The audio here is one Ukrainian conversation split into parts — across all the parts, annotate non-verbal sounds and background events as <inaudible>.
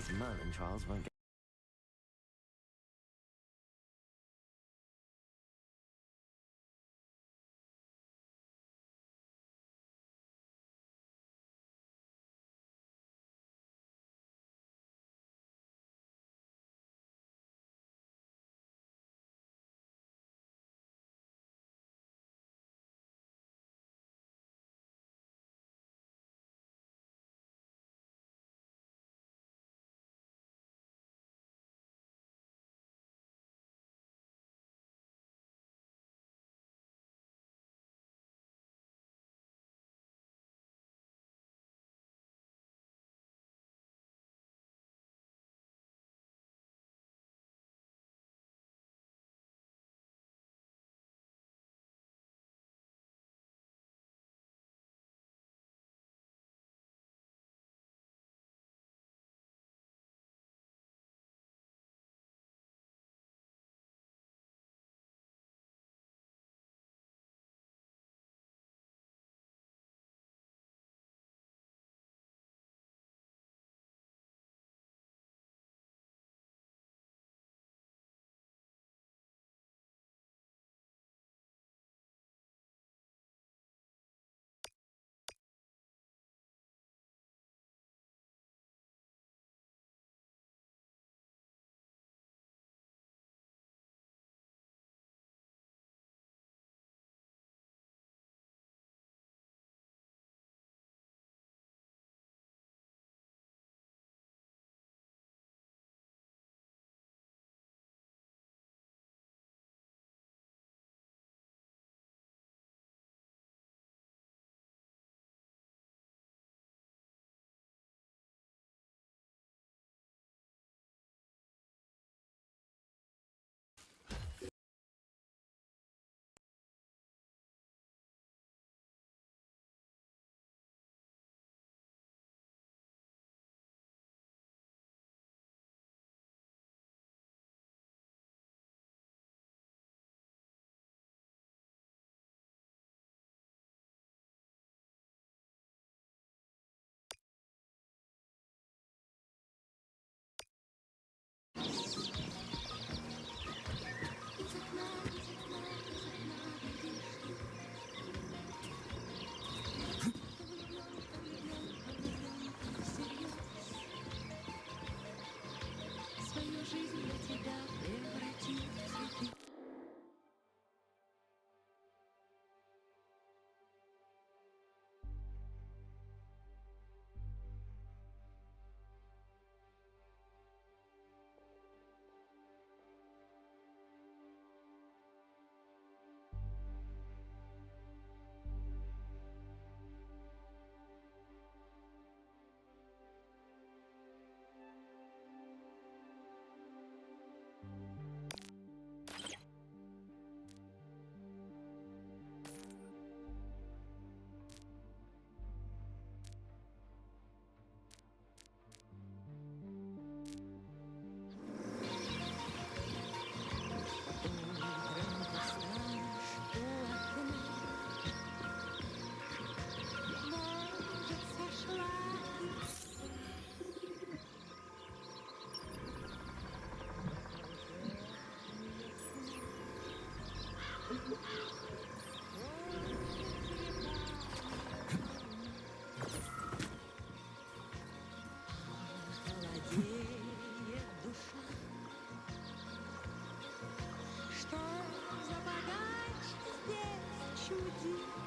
His Merlin trials won't get you?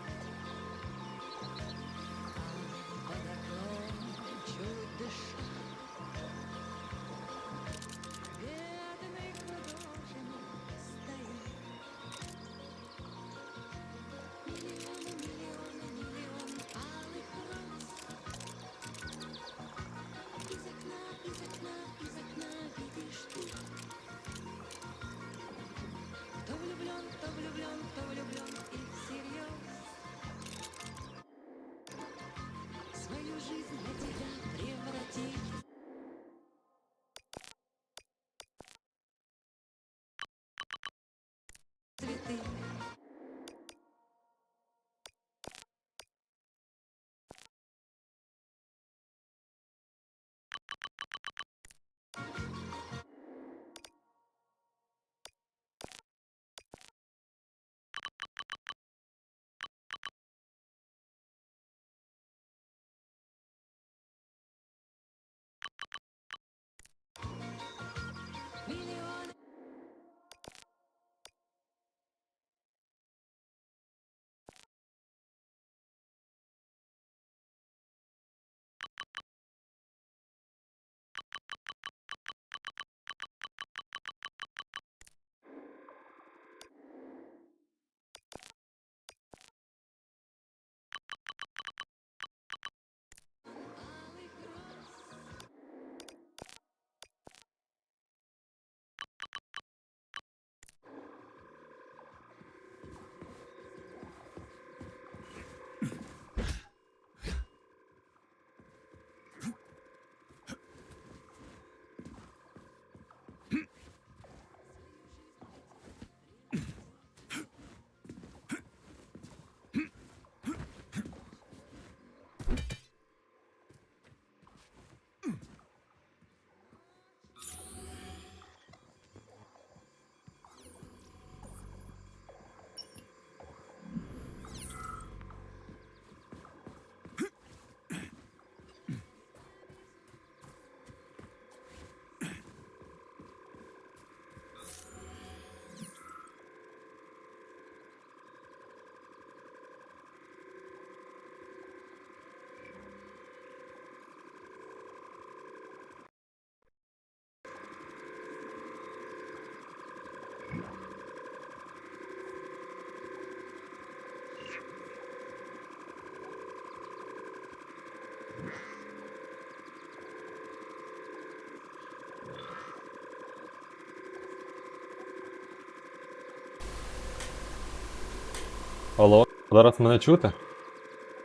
Алло, зараз мене чути?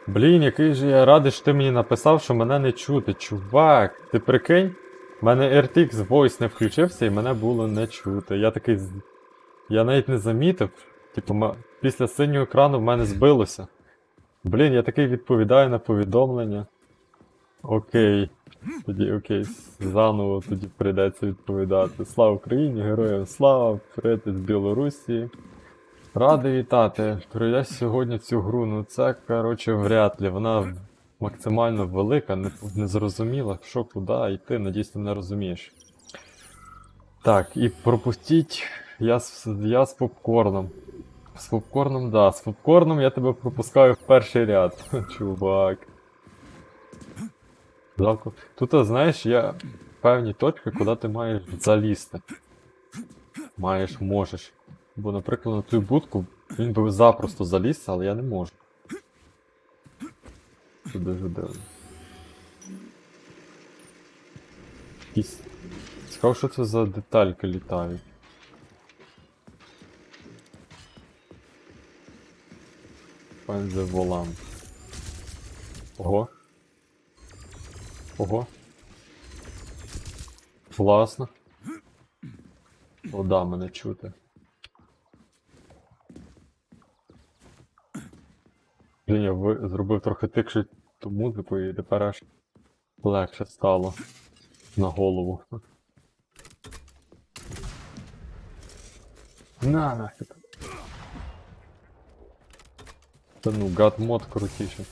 Блін, який же я радий, що ти мені написав, що мене не чути. Чувак, ти прикинь? У мене RTX Voice не включився і мене було не чути. Я такий. Я навіть не замітив. Типу, після синього екрану в мене збилося. Блін, я такий відповідаю на повідомлення. Окей. Тоді окей, заново тоді прийдеться відповідати. Слава Україні, героям слава, привіт з Білорусі. Радий вітати. Пройде сьогодні цю гру. Ну це, коротше, вряд ли. Вона максимально велика, не, не зрозуміла, що куди йти, надіюсь, ти не розумієш. Так, і пропустіть. Я я з попкорном. З попкорном, да. З попкорном я тебе пропускаю в перший ряд. <laughs> Чувак. Тут, знаєш, є певні точки, куди ти маєш залізти. Маєш, можеш. Бо, наприклад, на ту будку він би запросто заліз, але я не можу. Це дуже дивно. Якісь... Цікаво, що це за детальки літають. The volant. Ого. Ого. Класно. О, да, мене чути. Блін, я зробив трохи тикше ту музику і тепер аж легше стало на голову. На нафіг. Та ну, гад мод крутіше.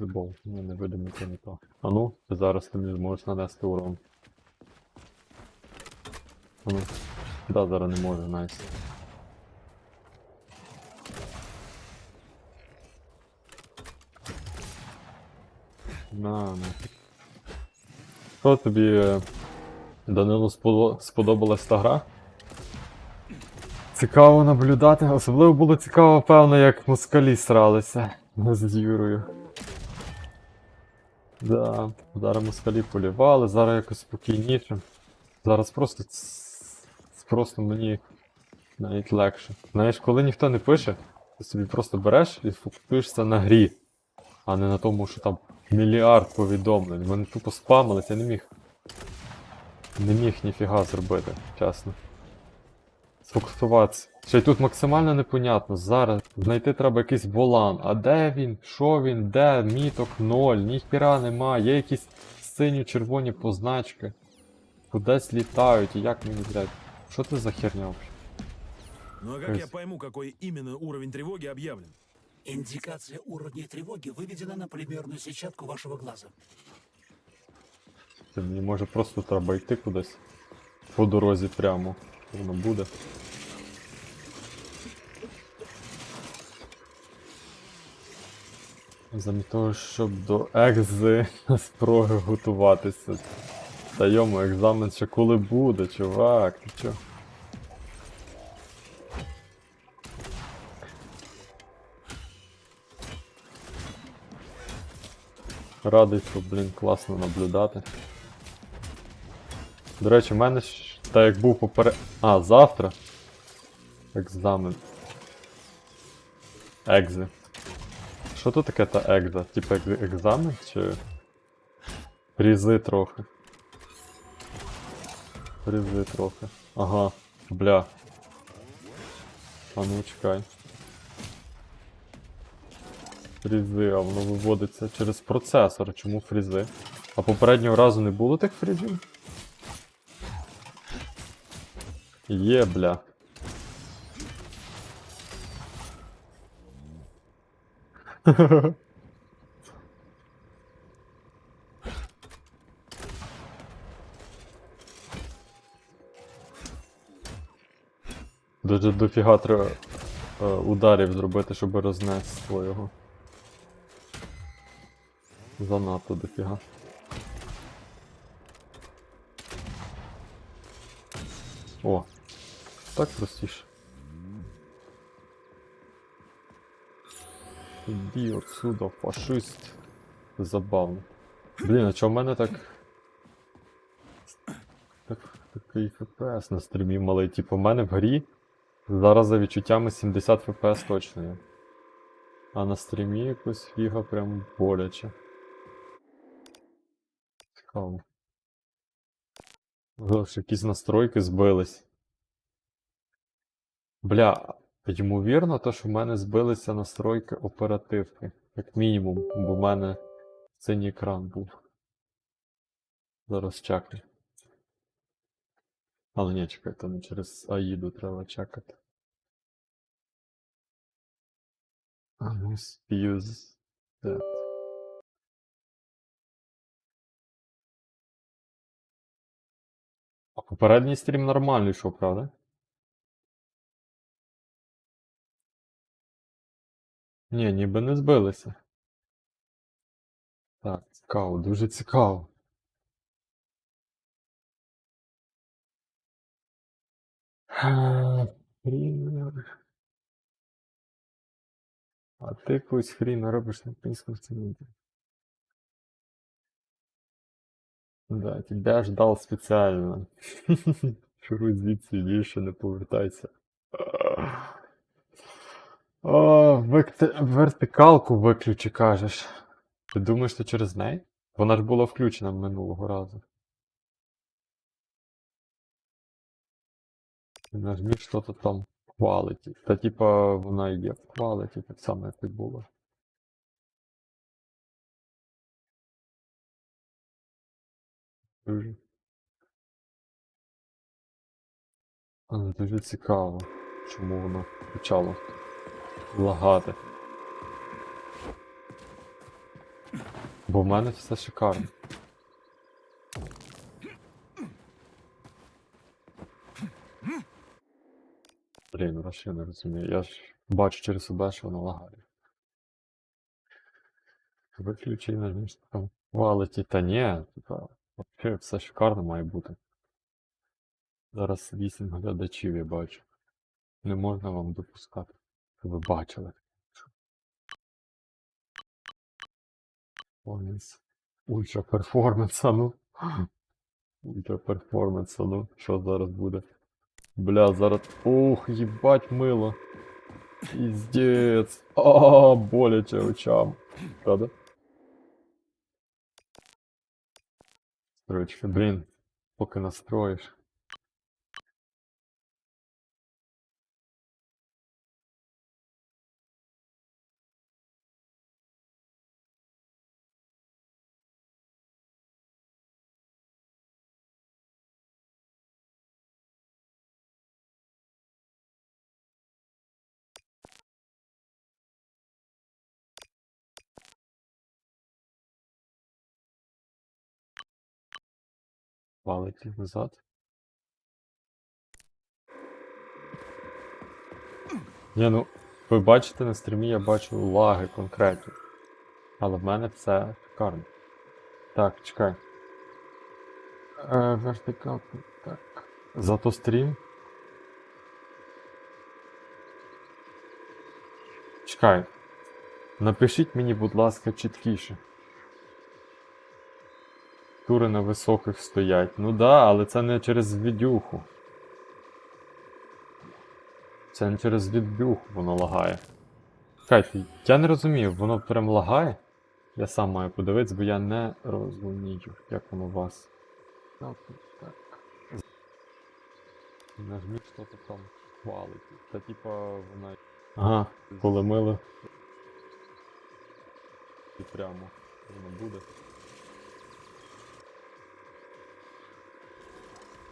Invisible. Ні, не видимо це не то. А ну, зараз ти мені зможеш нанести урон. А ну. Да, зараз не може, найс. На, нафіг. Що тобі, е, Данилу, сподобалась та гра? Цікаво наблюдати. Особливо було цікаво, певно, як москалі сралися з Юрою. Да, зараз москалі полівали, зараз якось спокійніше. Зараз просто просто мені навіть легше. Знаєш, коли ніхто не пише, ти собі просто береш і фокусуєшся на грі, а не на тому, що там мільярд повідомлень. Вони тупо спамились, я не міг. Не міг ніфіга зробити, чесно. Сфокусуватися. Ще й тут максимально непонятно. Зараз знайти треба якийсь волан. А де він? Що він? Де? Міток ноль, ніхіра нема, є якісь синьо-червоні позначки. Кудись літають і як мені блядь. Що це за херня вообще? Ну а как я пойму, какой именно уровень тревоги объявлен? Индикация уровня тревоги выведена на полимерную сетчатку вашего глаза. Це мені може просто треба йти кудись. По дорозі прямо. Воно буде. Замість того, щоб до екзи <laughs> спроги готуватися. Та йому екзамен ще коли буде, чувак, ти чо? Радий, що, блін, класно наблюдати. До речі, в мене ж так як був поперед. А, завтра. Екзамен. Екзи. Що тут таке та екза? Типа екз- екзамен чи. Різи трохи. Різи трохи. Ага, бля. А ну чекай. Фрізи, а воно виводиться через процесор. Чому фрізи? А попереднього разу не було тих фрізів? Є, бля. <laughs> Дуже дофіга треба е, ударів зробити, щоб рознести свого. Занадто дофіга. О. Так простіше. Іди отсюда, фашист. Забавно. Блін, а чого в мене так. так такий ФПС на стрімі малий. Типу, в мене в грі зараз за відчуттями 70 ФПС точно є. А на стрімі якось фіга прям боляче. Цікаво. Якісь настройки збились. Бля, ймовірно, то, що в мене збилися настройки оперативки. Як мінімум, бо в мене синій екран був. Зараз чекай. Але ні, чекай, то не через AIDу треба чекати. А ну, попередній стрім нормально йшов, правда? Ні, ніби не збилися. Так, цікаво, дуже цікаво. Хрінер. А ти якусь хрінь робиш на українському сценарі. Да, тебя ждал спеціально. <laughs> Шуруй звідси більше не повертайся. О, векти- вертикалку виключи, кажеш. Ти думаєш, це через неї? Вона ж була включена минулого разу. Ти нажмі що-то там quality. Та типа вона і є в quality, так само, як і було. Дуже. Дуже цікаво, чому воно почало лагати. Бо в мене все шикарно. Блін, ну я не розумію. Я ж бачу через себе, що воно лагає. Виключи нажми, там quality. Та ні, взагалі все шикарно має бути. Зараз 8 глядачів я бачу. Не можна вам допускати. Щоб Ви бачили. Ультра перформанс, а ну. Ультра перформанс, а ну. Що зараз буде? Бля, зараз. Ух, їбать мило. Піздець. А, боляче очам. Правда? Строчка, блін. Поки настроїш. Їх назад. Ні, ну, ви бачите на стрімі, я бачу лаги конкретні. Але в мене все шикарно. Так, чекай. Е, вертикал. Так. Зато стрім. Чекай. Напишіть мені, будь ласка, чіткіше. Тури на високих стоять. Ну да, але це не через відюху. Це не через відюху воно лагає. Чекайте, я не розумію, воно прям лагає? Я сам маю подивитися, бо я не розумію, як воно у вас. Так, так. Нажміть що то там quality. Та типа вона. Ага, коли мило. І прямо воно буде.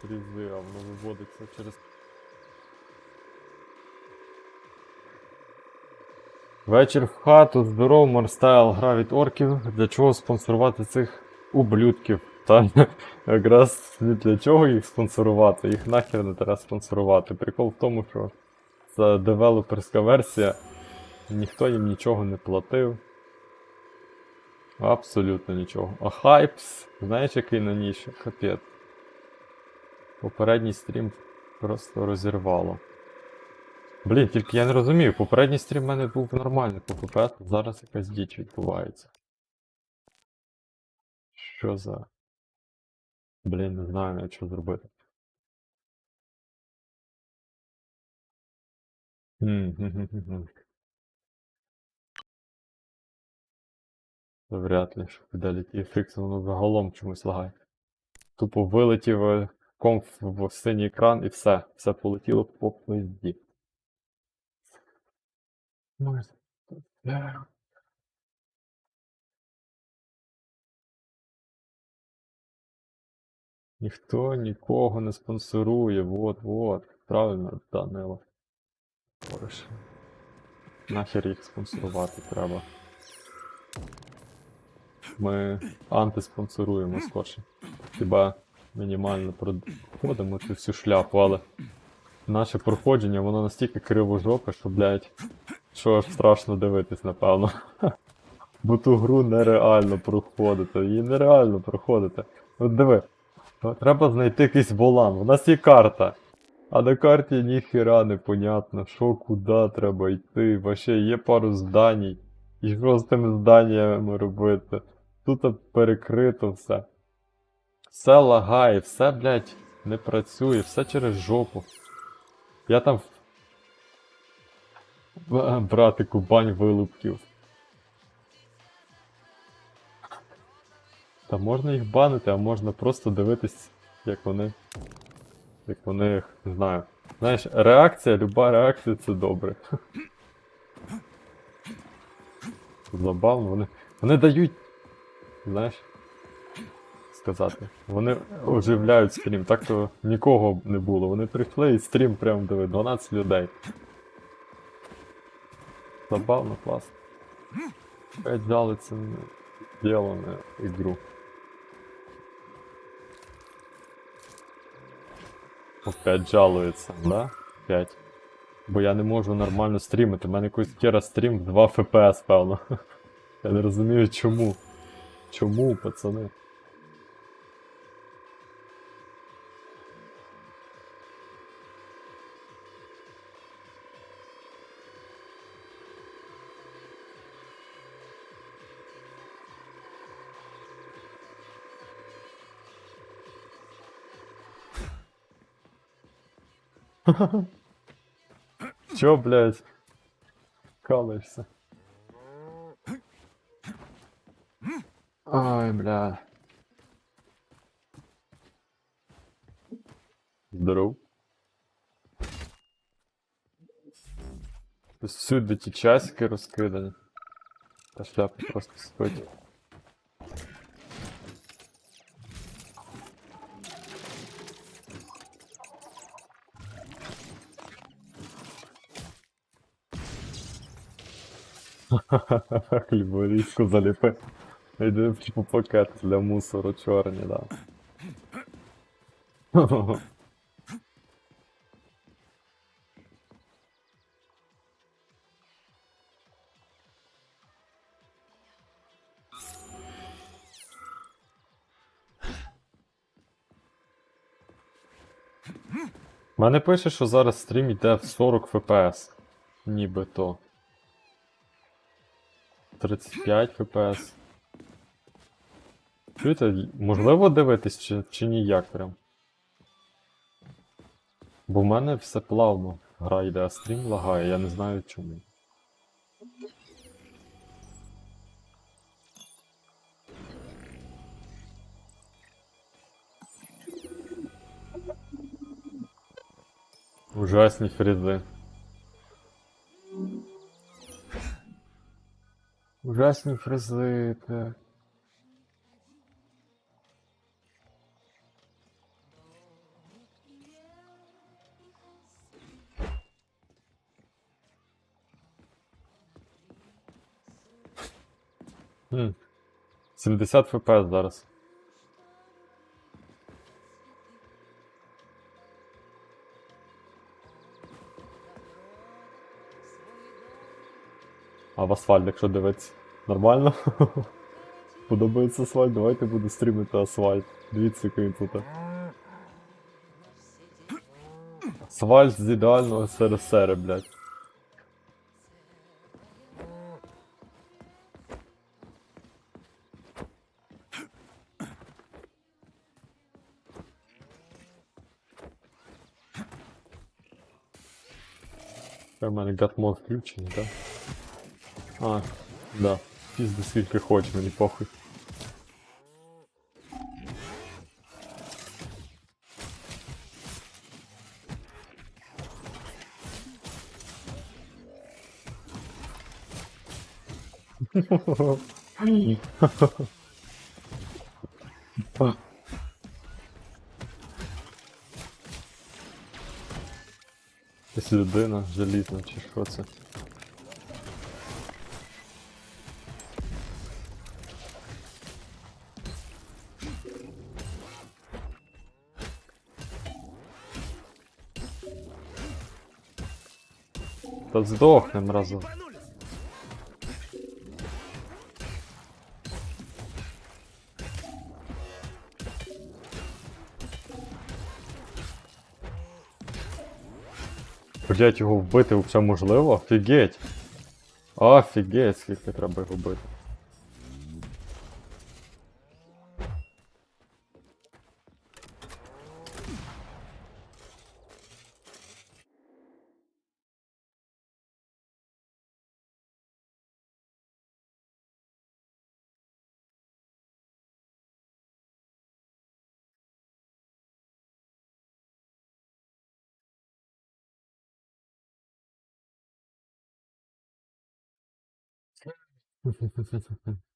Різи, а воно виводиться через. Вечір в хату, здоров, морстайл, гра від орків. Для чого спонсорувати цих ублюдків? Та <laughs> якраз для чого їх спонсорувати, їх нахер не треба спонсорувати. Прикол в тому, що це девелоперська версія, ніхто їм нічого не платив. Абсолютно нічого. А хайпс, знаєш, який на ще? Капець. Попередній стрім Просто розірвало. Блін, тільки я не розумію, попередній стрім в мене був нормальний по ППС, зараз якась діч відбувається. Що за. Блін, не знаю навіть що зробити. Вряд ли, що Fidelity FX, воно загалом чомусь лагає. Тупо вилетів е, комп в синій екран і все. Все полетіло по пизді. Е. Ніхто нікого не спонсорує, вот, вот. Правильно, Данило. Говориш. Нахер їх спонсорувати треба. Ми антиспонсоруємо скорше. Хіба мінімально проходимо цю всю шляпу, але наше проходження, воно настільки кривожопе, що, блядь, що аж страшно дивитись, напевно. <laughs> Бо ту гру нереально проходити. Її нереально проходити. От диви. Треба знайти якийсь волан. У нас є карта. А на карті ніхіра не понятно, що куди треба йти. Вообще є пару зданій. І що з тими зданнями робити? Тут перекрито все. Все лагає, все, блядь, не працює, все через жопу. Я там. <laughs> Братику, бань вилупків. Та можна їх банити, а можна просто дивитись, як вони. Як вони, не знаю. Знаєш, реакція, люба реакція це добре. <laughs> Забавно, вони. Вони дають. Знаєш. Сказати. Вони оживляють стрім. Так то нікого не було. Вони прийшли і стрім прям диви, 12 людей. Забавно, класно. Опять взяли це діло на ігру. Опять жалується, да? Опять. Бо я не можу нормально стрімити. У мене якийсь кера стрім в 2 FPS, певно. <laughs> Я не розумію чому. Чому, пацани? Чё, блядь? Калаешься. Ай, бля. Здоров. Тут Всюди ті часики розкидані. Та шляпа просто стоїть. <laughs> Хліборізку заліпи. Йди по пакет для мусору чорні, да. <laughs> Мене пише, що зараз стрім йде в 40 FPS. Нібито. 35 FPS. Чуєте, можливо дивитись чи, чи ніяк прям? Бо в мене все плавно. Гра йде, а стрім лагає, я не знаю чому. Ужасні фрізи. Ужасні фрези, так. Хм. 70 фпс зараз. В асфальт, якщо дивитися, нормально? <laughs> Подобається асфальт, давайте буду стрімити асфальт. Дивіться, який тут. Свальс з ідеального СРСР, блядь. У мене гатмод включений, так? А, да. Пізди скільки хоч, мені похуй. Якась людина желізна чи що це? Та здохнем разом. Блять, його вбити взагалі можливо? Офігеть! Офігеть, скільки треба його бити. <laughs>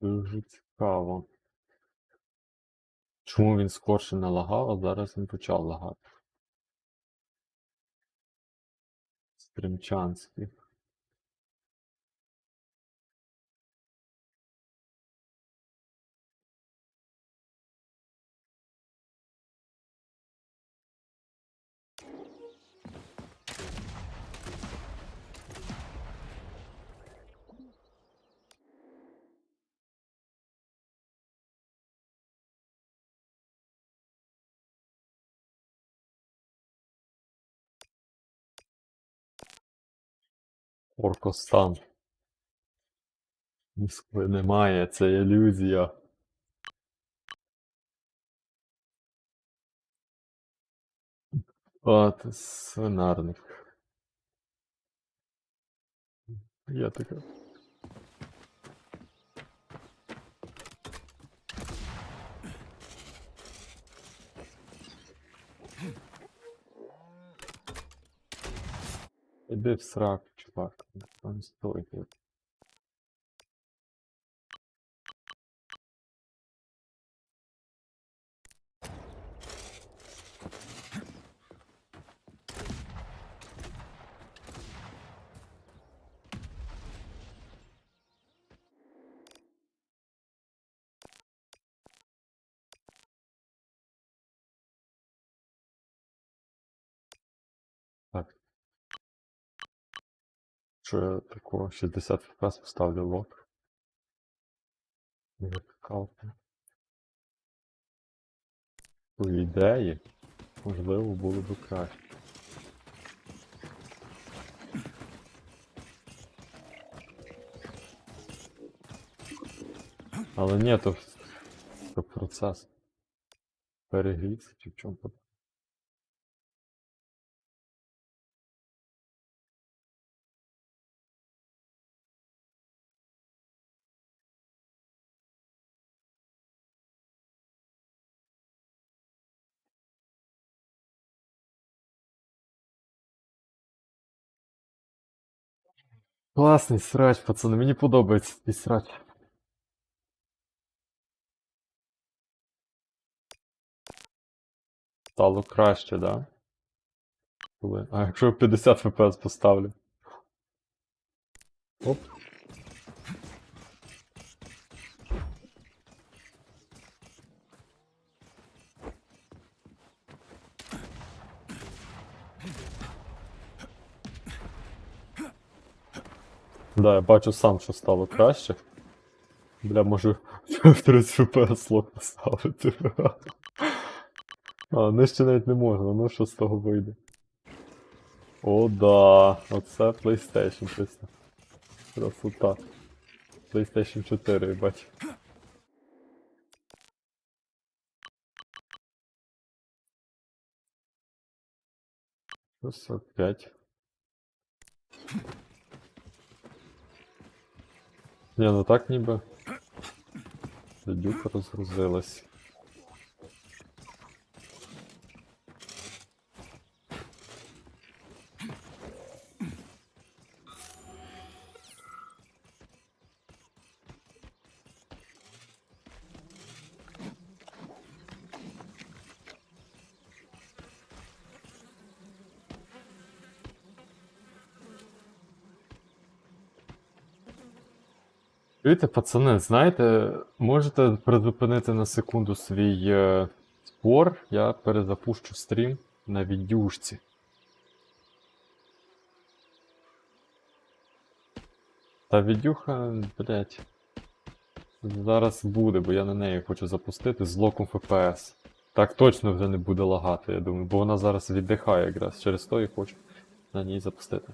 Дуже цікаво. Чому він скорше не лагав, а зараз він почав лагати? Стримчанський. Оркостан. Москви немає, це ілюзія. От, свинарник. Я така. Іди в срак, чувак. Там стой. тут. Так. Що я такого 60 FPS поставлю лок? Вертикалка. По ідеї, можливо, було б краще. Але ні, то, то процес. Перегрівся чи в чому? Класний срач, пацани, мені подобається цей срач. Стало краще, да? Коли? А якщо я 50 FPS поставлю? Оп. Да, я бачу сам, що стало краще. Бля, можу <laughs> в 30 FPS лог поставити. А, нижче навіть не можна, ну що з того вийде. О, да, оце PlayStation чесно. Красота. PlayStation 4, бач. Плюс 45. Не, ну так ніби. Дюк розгрузилась. Чуєте, пацани, знаєте, можете призупинити на секунду свій е, спор, я перезапущу стрім на відюшці. Та відюха, блять. Зараз буде, бо я на неї хочу запустити з локом FPS. Так точно вже не буде лагати, я думаю, бо вона зараз віддихає якраз через то і хочу на ній запустити.